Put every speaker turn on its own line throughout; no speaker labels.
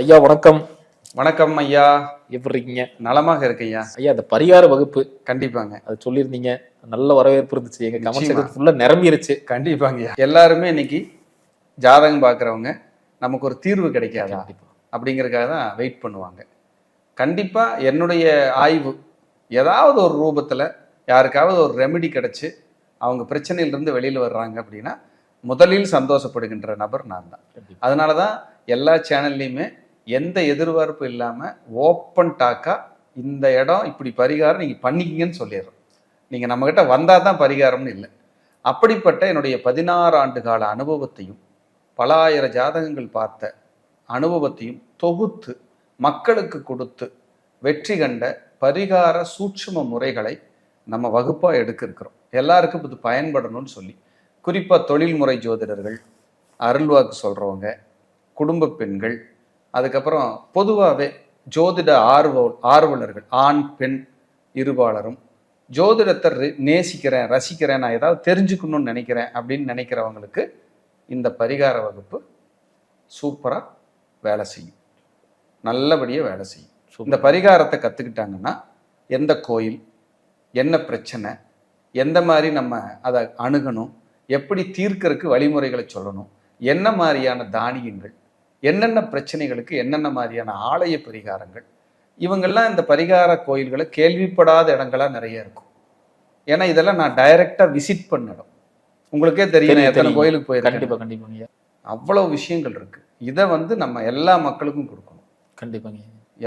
ஐயா வணக்கம்.
வணக்கம் ஐயா.
எப்படி இருக்கீங்க
நலமாக இருக்கேன்
ஐயா அந்த பரிகார வகுப்பு.
கண்டிப்பாங்க.
அது சொல்லியிருந்தீங்க. நல்ல வரவேற்பு இருந்துச்சு. எங்க கமெண்ட் ஃபுல்லா நிரம்பிருச்சு.
கண்டிப்பாங்க ஐயா. எல்லாருமே இன்னைக்கு ஜாதகம் பார்க்குறவங்க நமக்கு ஒரு தீர்வு கிடைக்காதா? அப்படிங்கறதுக்காக தான் வெயிட் பண்ணுவாங்க. கண்டிப்பா என்னுடைய ஆய்வு ஏதாவது ஒரு ரூபத்துல யாருக்காவது ஒரு ரெமெடி கிடைச்சு அவங்க பிரச்சனையிலிருந்து வெளியில வர்றாங்க அப்படின்னா முதலில் சந்தோஷப்படுகின்ற நபர் நான் தான். அதனால தான் எல்லா சேனல்லையுமே எந்த எதிர்பார்ப்பும் இல்லாமல் ஓப்பன் டாக்கா இந்த இடம் இப்படி பரிகாரம் நீங்கள் பண்ணிக்கிங்கன்னு சொல்லிடுறோம். நீங்கள் நம்மக்கிட்ட வந்தால் தான் பரிகாரம்னு இல்லை. அப்படிப்பட்ட என்னுடைய பதினாறு ஆண்டு கால அனுபவத்தையும் பல ஆயிரம் ஜாதகங்கள் பார்த்த அனுபவத்தையும் தொகுத்து மக்களுக்கு கொடுத்து வெற்றி கண்ட பரிகார சூட்சும முறைகளை நம்ம வகுப்பாக எடுக்கிருக்கிறோம் எல்லாருக்கும் இது பயன்படணும்னு சொல்லி. குறிப்பாக தொழில்முறை ஜோதிடர்கள் அருள்வாக்கு சொல்கிறவங்க குடும்ப பெண்கள் அதுக்கப்புறம் பொதுவாகவே ஜோதிட ஆர்வ ஆர்வலர்கள் ஆண் பெண் இருபாலரும் ஜோதிடத்தை நேசிக்கிறேன் ரசிக்கிறேன் நான் ஏதாவது தெரிஞ்சுக்கணும்னு நினைக்கிறேன் அப்படின்னு நினைக்கிறவங்களுக்கு இந்த பரிகார வகுப்பு சூப்பராக வேலை செய்யும். நல்லபடியாக வேலை செய்யும். இந்த பரிகாரத்தை கற்றுக்கிட்டாங்கன்னா எந்த கோயில் என்ன பிரச்சனை எந்த மாதிரி நம்ம அதை அணுகணும் எப்படி தீர்க்கறதுக்கு வழிமுறைகளை சொல்லணும் என்ன மாதிரியான தானியங்கள் என்னென்ன பிரச்சனைகளுக்கு என்னென்ன மாதிரியான ஆலய பரிகாரங்கள் இவங்கெல்லாம் இந்த பரிகார கோயில்களை கேள்விப்படாத இடங்களா நிறைய இருக்கும். ஏன்னா இதெல்லாம் நான் டைரக்டா விசிட் பண்ண இடம் உங்களுக்கே தெரியும் எத்தனை. கோயிலுக்கு போயிருக்கேன்.
கண்டிப்பா கண்டிப்பாங்க ஐயா.
அவ்வளவு விஷயங்கள் இருக்கு. இதை வந்து நம்ம எல்லா மக்களுக்கும் கொடுக்கணும்.
கண்டிப்பாங்க.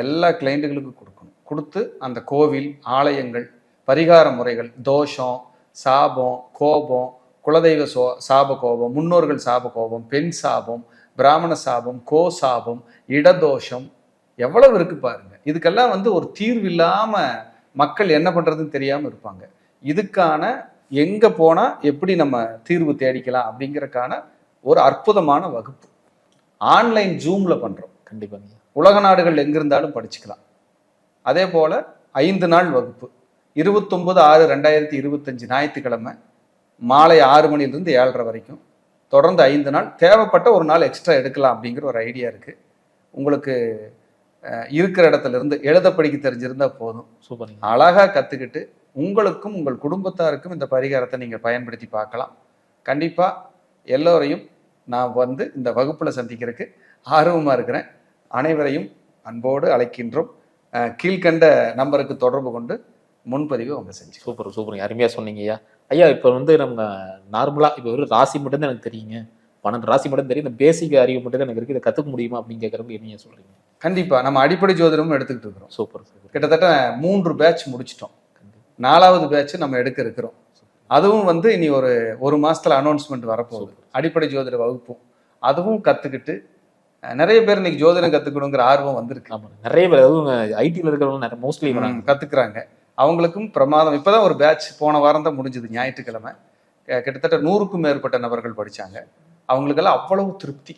எல்லா கிளைண்ட்டுகளுக்கும் கொடுக்கணும். கொடுத்து அந்த கோவில் ஆலயங்கள் பரிகார முறைகள் தோஷம் சாபம் கோபம் குலதெய்வ சோ சாப கோபம் முன்னோர்கள் சாப கோபம் பெண் சாபம் பிராமண சாபம் கோ சாபம் இடதோஷம் எவ்வளவு இருக்கு பாருங்க. இதுக்கெல்லாம் வந்து ஒரு தீர்வு இல்லாம மக்கள் என்ன பண்றதுன்னு தெரியாம இருப்பாங்க. இதுக்கான எங்க போனா எப்படி நம்ம தீர்வு தேடிக்கலாம் அப்படிங்கறக்கான ஒரு அற்புதமான வகுப்பு. ஆன்லைன் ஜூம்ல பண்றோம்.
கண்டிப்பாங்க ஐயா.
உலக நாடுகள் எங்கிருந்தாலும் படிச்சுக்கலாம். அதே போல ஐந்து நாள் வகுப்பு. இருபத்தொன்பது ஆறு ரெண்டாயிரத்தி இருபத்தஞ்சு ஞாயிற்றுக்கிழமை மாலை ஆறு மணிலிருந்து ஏழரை வரைக்கும் தொடர்ந்து ஐந்து நாள். தேவைப்பட்ட ஒரு நாள் எக்ஸ்ட்ரா எடுக்கலாம் அப்படிங்கிற ஒரு ஐடியா இருக்கு. உங்களுக்கு இருக்கிற இடத்துல இருந்து எழுத படிக்க தெரிஞ்சிருந்தா போதும்.
சூப்பருங்க
அழகா கத்துக்கிட்டு உங்களுக்கும் உங்கள் குடும்பத்தாருக்கும் இந்த பரிகாரத்தை நீங்க பயன்படுத்தி பார்க்கலாம். கண்டிப்பா எல்லோரையும் நான் வந்து இந்த வகுப்புல சந்திக்கிறதுக்கு ஆர்வமா இருக்கிறேன். அனைவரையும் அன்போடு அழைக்கின்றோம். அஹ் கீழ்க்கண்ட நம்பருக்கு தொடர்பு கொண்டு முன்பதிவு அவங்க செஞ்சு.
சூப்பர் சூப்பருங்க அருமையா சொன்னீங்க ஐயா இப்போ வந்து நம்ம நார்மலா இப்போ ஒரு ராசி மட்டும் தான் எனக்கு தெரியுங்க. பன்னெண்டு ராசி மட்டும் தெரியும். இந்த பேசிக் அறிவு மட்டும் தான் எனக்கு இருக்கு. இதை கத்துக்க முடியுமா அப்படின்னு கேட்கறப்ப என்னைய சொல்றீங்க?
கண்டிப்பா. நம்ம அடிப்படை ஜோதிடமும் எடுத்துக்கிட்டு இருக்கிறோம்.
சூப்பர் சூப்பர்
கிட்டத்தட்ட மூன்று பேட்ச் முடிச்சிட்டோம். நாலாவது பேட்ச் நம்ம எடுக்க இருக்கிறோம். அதுவும் வந்து இனி ஒரு ஒரு மாசத்துல அனௌன்ஸ்மெண்ட் வரப்போகுது. அடிப்படை ஜோதிட வகுப்பும். அதுவும் கத்துக்கிட்டு அஹ், நிறைய பேர் இன்னைக்கு ஜோதிடம் கத்துக்கணுங்கிற ஆர்வம் வந்திருக்கு.
நிறைய பேர் அதுவும் ஐடியில் இருக்கிறவங்க நிறைய மோஸ்ட்லி
ம், கத்துக்கிறாங்க. அவங்களுக்கும் பிரமாதம். இப்போ தான் ஒரு பேட்ச் போன வாரம் தான் முடிஞ்சது ஞாயிற்றுக்கிழமை. கிட்டத்தட்ட நூறுக்கும் மேற்பட்ட நபர்கள் படித்தாங்க அவங்களுக்கெல்லாம் அவ்வளவு திருப்தி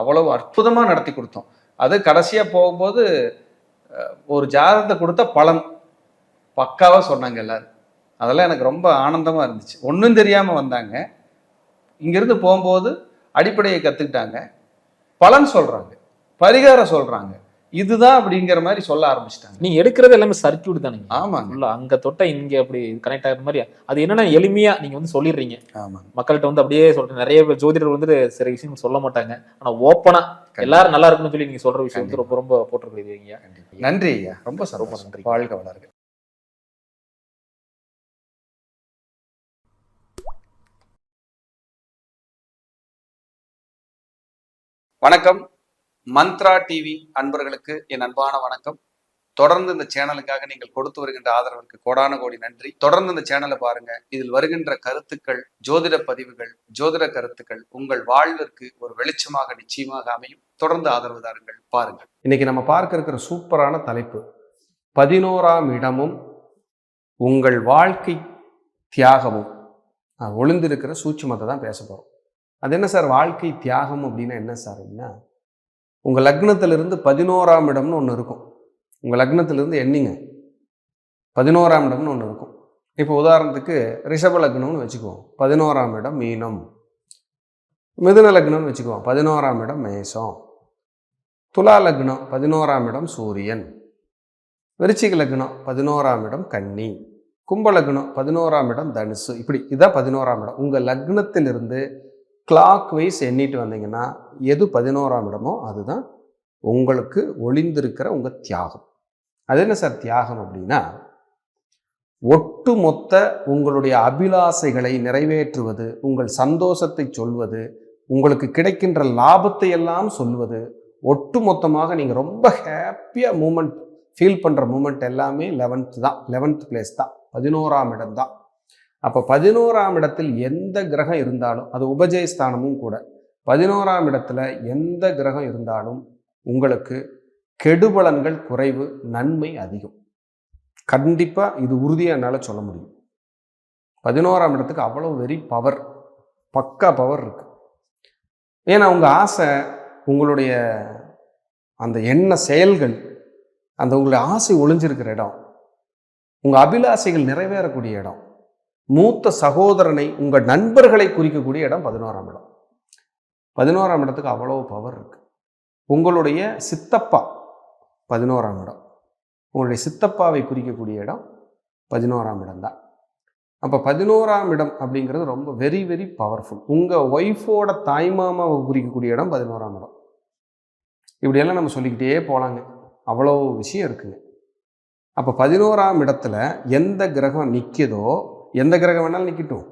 அவ்வளவு அற்புதமாக நடத்தி கொடுத்தோம். அது கடைசியாக போகும்போது ஒரு ஜாதகத்தை கொடுத்த பலன். பக்காவாக சொன்னாங்க எல்லோரும். அதெல்லாம் எனக்கு ரொம்ப ஆனந்தமாக இருந்துச்சு. ஒன்றும் தெரியாமல் வந்தாங்க. இங்கிருந்து போகும்போது அடிப்படையை கற்றுக்கிட்டாங்க பலன் சொல்கிறாங்க பரிகாரம் சொல்கிறாங்க இதுதான் அப்படிங்கிற மாதிரி சொல்ல ஆரம்பிச்சிட்டாங்க.
நீங்க எடுக்கிறது எல்லாமே சர்க்கியூட் தானுங்க.
ஆமாங்க.
உள்ள அங்க தொட்டா இங்க அப்படி கனெக்ட் ஆகிற மாதிரி அது என்னன்னா எளிமையா நீங்க வந்து சொல்லிடுறீங்க.
ஆமாங்க.
மக்கள்கிட்ட வந்து அப்படியே சொல்றேன். நிறைய ஜோதிடர் வந்து சில விஷயங்கள் சொல்ல மாட்டாங்க. ஆனா ஓப்பனா எல்லாரும் நல்லா இருக்கணும்னு சொல்லி நீங்க சொல்ற விஷயம் வந்து ரொம்ப ரொம்ப போட்டிருக்கீங்க
நன்றி ஐயா. ரொம்ப
ரொம்ப நன்றி.
வாழ்க வளர்க. வணக்கம். மந்த்ரா டிவி அன்பர்களுக்கு என் அன்பான வணக்கம். தொடர்ந்து இந்த சேனலுக்காக நீங்கள் கொடுத்து வருகின்ற ஆதரவிற்கு கோடான கோடி நன்றி. தொடர்ந்து இந்த சேனலை பாருங்க. இதில் வருகின்ற கருத்துக்கள் ஜோதிட பதிவுகள் ஜோதிட கருத்துக்கள் உங்கள் வாழ்விற்கு ஒரு வெளிச்சமாக நிச்சயமாக அமையும். தொடர்ந்து ஆதரவு தாருங்கள். பாருங்கள். இன்னைக்கு நம்ம பார்க்க இருக்கிற சூப்பரான தலைப்பு பதினோராம் இடமும் உங்கள் வாழ்க்கை தியாகமும். ஒளிந்திருக்கிற சூட்சுமத்தை தான் பேச போகிறோம் அது என்ன சார்? வாழ்க்கை தியாகம் அப்படின்னா என்ன சார் அப்படின்னா உங்கள் லக்னத்திலிருந்து பதினோராம் இடம்னு ஒன்று இருக்கும். உங்கள் லக்னத்திலிருந்து எண்ணிங்க. பதினோராம் இடம்னு ஒன்று இருக்கும். இப்போ உதாரணத்துக்கு ரிஷப லக்னம்னு வச்சுக்குவோம். பதினோராம் இடம் மீனம். மிதுன லக்னம்னு வச்சுக்குவோம். பதினோராம் இடம் மேசம் துலா லக்னம் பதினோராம் இடம் சூரியன். விருச்சிக லக்னம் பதினோராம் இடம் கன்னி. கும்ப லக்னம் பதினோராம் இடம் தனுசு. இப்படி இதான் பதினோராம் இடம். உங்கள் லக்னத்திலிருந்து கிளாக் வைஸ் எண்ணிட்டு வந்தீங்கன்னா எது பதினோராம் இடமோ அதுதான் உங்களுக்கு ஒளிந்திருக்கிற உங்கள் தியாகம். அது என்ன சார் தியாகம் அப்படின்னா ஒட்டுமொத்த உங்களுடைய அபிலாசைகளை நிறைவேற்றுவது உங்கள் சந்தோஷத்தை சொல்வது உங்களுக்கு கிடைக்கின்ற லாபத்தை எல்லாம் சொல்வது ஒட்டுமொத்தமாக நீங்கள் ரொம்ப ஹாப்பியாக மூமெண்ட் ஃபீல் பண்ணுற மூமெண்ட் எல்லாமே லெவன்த் தான் லெவன்த் பிளேஸ் தான் பதினோராம் இடம் தான். அப்போ பதினோராம் இடத்தில் எந்த கிரகம் இருந்தாலும் அது உபஜயஸ்தானமும் கூட பதினோராம் இடத்துல எந்த கிரகம் இருந்தாலும் உங்களுக்கு கெடுபலன்கள் குறைவு நன்மை அதிகம். கண்டிப்பாக இது உறுதியாக என்னால் சொல்ல முடியும். பதினோராம் இடத்துக்கு அவ்வளோ வெரி பவர் பக்கா பவர் இருக்கு. ஏன்னா உங்கள் ஆசை உங்களுடைய அந்த எண்ண செயல்கள் அந்த உங்களுடைய ஆசை ஒளிஞ்சிருக்கிற இடம் உங்கள் அபிலாசைகள் நிறைவேறக்கூடிய இடம். மூத்த சகோதரனை உங்கள் நண்பர்களை குறிக்கக்கூடிய இடம் பதினோராம் இடம். பதினோராம் இடத்துக்கு அவ்வளோ பவர் இருக்குது உங்களுடைய சித்தப்பா பதினோராம் இடம். உங்களுடைய சித்தப்பாவை குறிக்கக்கூடிய இடம் பதினோராம் இடம் தான். அப்போ பதினோராம் இடம் அப்படிங்கிறது ரொம்ப வெரி வெரி பவர்ஃபுல் உங்கள் ஒய்ஃபோட தாய்மாமாவை குறிக்கக்கூடிய இடம் பதினோராம் இடம். இப்படியெல்லாம் நம்ம சொல்லிக்கிட்டே போகலாங்க அவ்வளோ விஷயம் இருக்குங்க. அப்போ பதினோராம் இடத்துல எந்த கிரகம் நிற்கிதோ எந்த கிரகம் வேணாலும் நிற்கட்டும்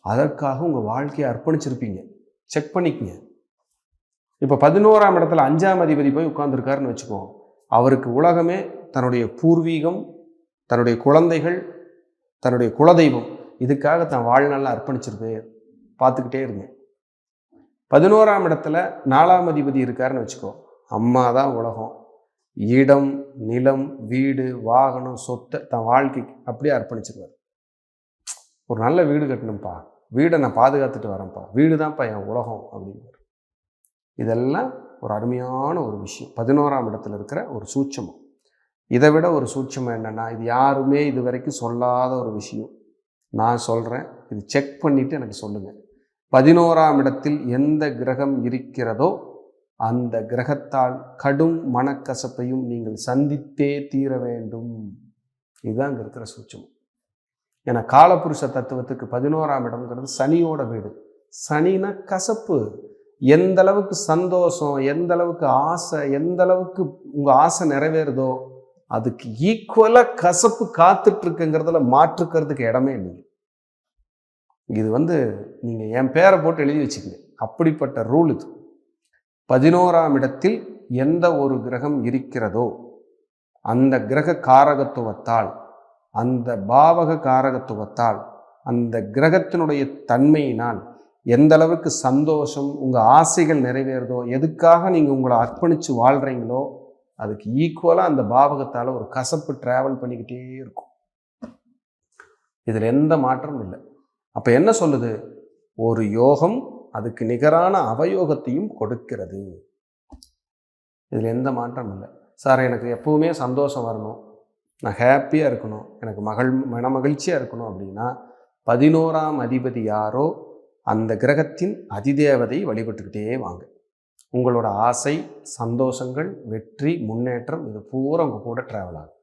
அதற்காக உங்கள் வாழ்க்கையை அர்ப்பணிச்சிருப்பீங்க. செக் பண்ணிக்கங்க. இப்போ பதினோராம் இடத்துல அஞ்சாம் அதிபதி போய் உட்காந்துருக்காருன்னு வச்சுக்கோ. அவருக்கு உலகமே தன்னுடைய பூர்வீகம் தன்னுடைய குழந்தைகள் தன்னுடைய குலதெய்வம் இதுக்காக தன் வாழ்நாளில் அர்ப்பணிச்சிருப்பே. பார்த்துக்கிட்டே இருங்க. பதினோராம் இடத்துல நாலாம் அதிபதி இருக்காருன்னு வச்சுக்கோ. அம்மா தான் உலகம். இடம் நிலம் வீடு வாகனம் சொத்தை தன் வாழ்க்கைக்கு அப்படியே அர்ப்பணிச்சிருவார். ஒரு நல்ல வீடு கட்டணும்ப்பா. வீடை நான் பாதுகாத்துட்டு வரேன்ப்பா. வீடு தான்ப்பா என் உலகம் அப்படிங்கிறார். இதெல்லாம் ஒரு அருமையான ஒரு விஷயம். பதினோராம் இடத்துல இருக்கிற ஒரு சூட்சமம். இதை விட ஒரு சூட்சமம் என்னென்னா இது யாருமே இது வரைக்கும் சொல்லாத ஒரு விஷயம். நான் சொல்கிறேன் இது செக் பண்ணிவிட்டு எனக்கு சொல்லுங்கள் பதினோராம் இடத்தில் எந்த கிரகம் இருக்கிறதோ அந்த கிரகத்தால் கடும் மனக்கசப்பையும் நீங்கள் சந்தித்தே தீர வேண்டும். இதுதான் அங்கே இருக்கிற சூட்சமம். ஏன்னா காலபுருஷ தத்துவத்துக்கு பதினோராம் இடம்ங்கிறது சனியோட வீடு. சனினா கசப்பு. எந்த அளவுக்கு சந்தோஷம் எந்த அளவுக்கு ஆசை எந்த அளவுக்கு உங்கள் ஆசை நிறைவேறுதோ அதுக்கு ஈக்குவலாக கசப்பு காத்துட்டு இருக்குங்கிறதுல மாற்றுக்கிறதுக்கு இடமே இல்லைங்க இது வந்து நீங்கள் என் பேரை போட்டு எழுதி வச்சுக்கங்க. அப்படிப்பட்ட ரூல் இது. பதினோராம் இடத்தில் எந்த ஒரு கிரகம் இருக்கிறதோ அந்த கிரக காரகத்துவத்தால் அந்த பாவக காரகத்துவத்தால் அந்த கிரகத்தினுடைய தன்மையினால் எந்த அளவுக்கு சந்தோஷம் உங்கள் ஆசைகள் நிறைவேறுதோ எதுக்காக நீங்கள் உங்களை அர்ப்பணித்து வாழ்கிறீங்களோ அதுக்கு ஈக்குவலாக அந்த பாவகத்தால் ஒரு கசப்பு ட்ராவல் பண்ணிக்கிட்டே இருக்கும். இதில் எந்த மாற்றமும் இல்லை. அப்போ என்ன சொல்லுது? ஒரு யோகம் அதுக்கு நிகரான அவயோகத்தையும் கொடுக்கிறது. இதில் எந்த மாற்றமும் இல்லை. சார் எனக்கு எப்பவுமே சந்தோஷம் வரணும். நான் ஹாப்பியாக இருக்கணும். எனக்கு மகள் மன மகிழ்ச்சியாக இருக்கணும் அப்படின்னா பதினோராம் அதிபதி யாரோ அந்த கிரகத்தின் அதிதேவதை வழிபட்டுக்கிட்டே வாங்க. உங்களோட ஆசை சந்தோஷங்கள் வெற்றி முன்னேற்றம் இது பூரா உங்கள் கூட ட்ராவல் ஆகும்.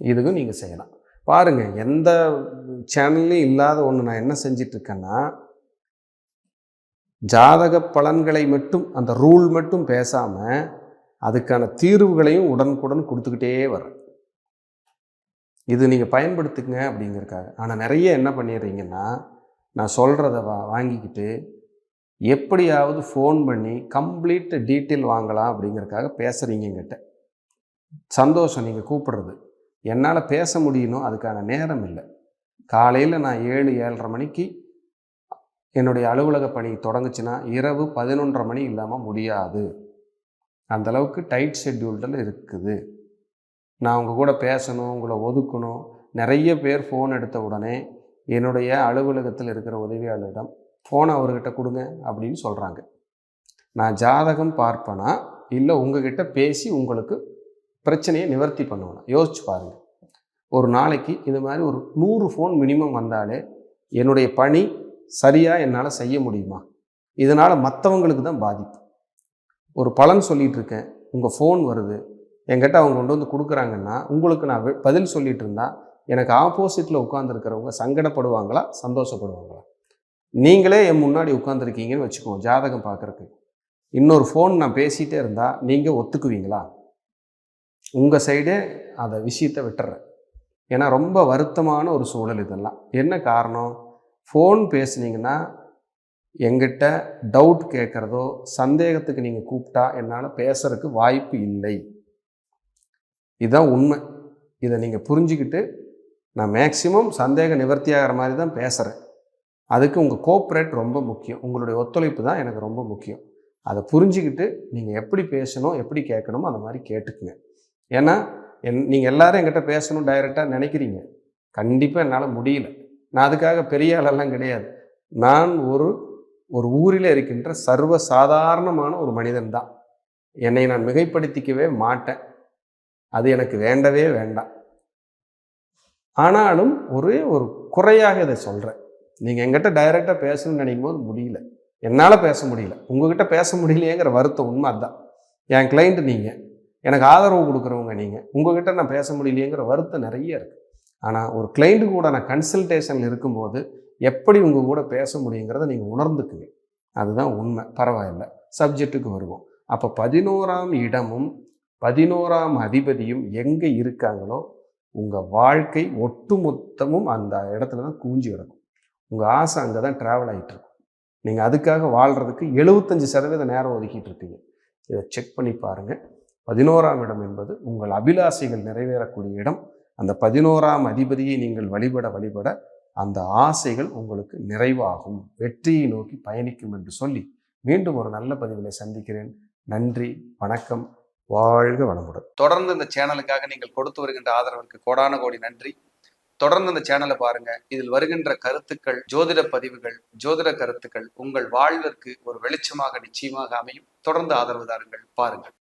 இதுக்கும் நீங்கள் செய்யலாம். பாருங்கள் எந்த சேனல்லையும் இல்லாத ஒன்று நான் என்ன செஞ்சிட்ருக்கேன்னா ஜாதக பலன்களை மட்டும் அந்த ரூல் மட்டும் பேசாமல் அதுக்கான தீர்வுகளையும் உடனுக்குடன் கொடுத்துக்கிட்டே வரேன் இது நீங்கள் பயன்படுத்துங்க அப்படிங்கிறக்காக ஆனால் நிறைய என்ன பண்ணிடுறீங்கன்னா நான் சொல்கிறத வா வாங்கிக்கிட்டு எப்படியாவது ஃபோன் பண்ணி கம்ப்ளீட் டீட்டெயில் வாங்கலாம் அப்படிங்கிறக்காக பேசுகிறீங்க என்கிட்ட. சந்தோஷம் நீங்கள் கூப்பிடுறது. என்னால் பேச முடியணும் அதுக்கான நேரம் இல்லை. காலையில் நான் ஏழு ஏழரை மணிக்கு என்னுடைய அலுவலக பணி தொடங்குச்சுன்னா இரவு பதினொன்றரை மணி இல்லாமல் முடியாது. அந்த அளவுக்கு டைட் ஷெட்யூல்டில் இருக்குது. நான் உங்கள் கூட பேசணும் உங்களை ஒதுக்கணும். நிறைய பேர் ஃபோன் எடுத்த உடனே என்னுடைய அலுவலகத்தில் இருக்கிற உதவியாளரிடம் ஃபோனை அவர்கிட்ட கொடுங்க அப்படின்னு சொல்கிறாங்க நான் ஜாதகம் பார்ப்பேனா இல்லை உங்ககிட்ட பேசி உங்களுக்கு பிரச்சனையை நிவர்த்தி பண்ணுவேன்? யோசிச்சு பாருங்கள் ஒரு நாளைக்கு இது மாதிரி ஒரு நூறு ஃபோன் மினிமம் வந்தாலே என்னுடைய பணி சரியாக என்னால் செய்ய முடியுமா? இதனால் மற்றவங்களுக்கு தான் பாதிப்பு. ஒரு பலன் சொல்லிகிட்டு இருக்கேன். உங்கள் ஃபோன் வருது. என்கிட்ட அவங்க கொண்டு வந்து கொடுக்குறாங்கன்னா உங்களுக்கு நான் பதில் சொல்லிட்டு இருந்தா எனக்கு ஆப்போசிட்டில் உட்காந்துருக்கிறவங்க சங்கடப்படுவாங்களா சந்தோஷப்படுவாங்களா? நீங்களே என் முன்னாடி உட்காந்துருக்கீங்கன்னு வச்சுக்கோங்க ஜாதகம் பார்க்குறக்கு இன்னொரு ஃபோன் நான் பேசிகிட்டே இருந்தால் நீங்கள் ஒத்துக்குவீங்களா? உங்கள் சைடே அதை விஷயத்தை விட்டுறேன். ஏன்னா ரொம்ப வருத்தமான ஒரு சூழல் இதெல்லாம். என்ன காரணம்? ஃபோன் பேசுனீங்கன்னா எங்கிட்ட டவுட் கேட்குறதோ சந்தேகத்துக்கு நீங்கள் கூப்பிட்டா என்னால் பேசுறதுக்கு வாய்ப்பு இல்லை. இதுதான் உண்மை. இதை நீங்கள் புரிஞ்சுக்கிட்டு நான் மேக்சிமம் சந்தேக நிவர்த்தி ஆகிற மாதிரி தான் பேசுகிறேன் அதுக்கு உங்கள் கோஆப்ரேட் ரொம்ப முக்கியம். உங்களுடைய ஒத்துழைப்பு தான் எனக்கு ரொம்ப முக்கியம். அதை புரிஞ்சுக்கிட்டு நீங்கள் எப்படி பேசணும் எப்படி கேட்கணுமோ அந்த மாதிரி கேட்டுக்குங்க. ஏன்னா என் நீங்கள் எல்லாரும் என்கிட்ட பேசணும் டைரெக்டாக நினைக்கிறீங்க. கண்டிப்பாக என்னால் முடியல. நான் அதுக்காக பெரிய ஆளெல்லாம் கிடையாது. நான் ஒரு ஒரு ஊரில் இருக்கின்ற சர்வ சாதாரணமான ஒரு மனிதன் தான். என்னை நான் மிகைப்படுத்திக்கவே மாட்டேன். அது எனக்கு வேண்டவே வேண்டாம். ஆனாலும் ஒரே ஒரு குறையாக இதை சொல்கிறேன் நீங்கள் எங்கிட்ட டைரெக்டாக பேசணும்னு நினைக்கும் போது முடியல. என்னால் பேச முடியல. உங்ககிட்ட பேச முடியலையேங்கிற வருத்தம் உண்மை அதுதான். என் கிளைண்ட் நீங்கள் எனக்கு ஆதரவு கொடுக்குறவங்க நீங்கள் உங்ககிட்ட நான் பேச முடியலையேங்கிற வருத்தம் நிறைய இருக்குது ஆனால் ஒரு கிளைண்ட்டு கூட நான் கன்சல்டேஷனில் இருக்கும்போது எப்படி உங்கள் கூட பேச முடியுங்கிறத நீங்கள் உணர்ந்துக்குங்க. அதுதான் உண்மை. பரவாயில்ல. சப்ஜெக்ட்டுக்கு வருவோம். அப்போ பதினோராம் இடமும் பதினோராம் அதிபதியும் எங்கே இருக்காங்களோ உங்கள் வாழ்க்கை ஒட்டுமொத்தமும் அந்த இடத்துல தான் கூஞ்சி கிடக்கும். உங்கள் ஆசை அங்கே தான் ட்ராவல் ஆகிட்டு இருக்கும். நீங்கள் அதுக்காக வாழ்கிறதுக்கு எழுபத்தஞ்சு சதவீத நேரம் ஒதுக்கிட்டு இருக்கீங்க. இதை செக் பண்ணி பாருங்கள் பதினோராம் இடம் என்பது உங்கள் அபிலாசைகள் நிறைவேறக்கூடிய இடம். அந்த பதினோராம் அதிபதியை நீங்கள் வழிபட வழிபட அந்த ஆசைகள் உங்களுக்கு நிறைவாகும். வெற்றியை நோக்கி பயணிக்கும் என்று சொல்லி மீண்டும் ஒரு நல்ல பதிவில் சந்திக்கிறேன். நன்றி வணக்கம். வாழ்க வளமுடன்.
தொடர்ந்து இந்த சேனலுக்காக நீங்கள் கொடுத்து வருகின்ற ஆதரவிற்கு கோடான கோடி நன்றி. தொடர்ந்து இந்த சேனலை பாருங்க. இதில் வருகின்ற கருத்துக்கள் ஜோதிட பதிவுகள் ஜோதிட கருத்துக்கள் உங்கள் வாழ்விற்கு ஒரு வெளிச்சமாக நிச்சயமாக அமையும். தொடர்ந்து ஆதரவு தாருங்கள். பாருங்கள்.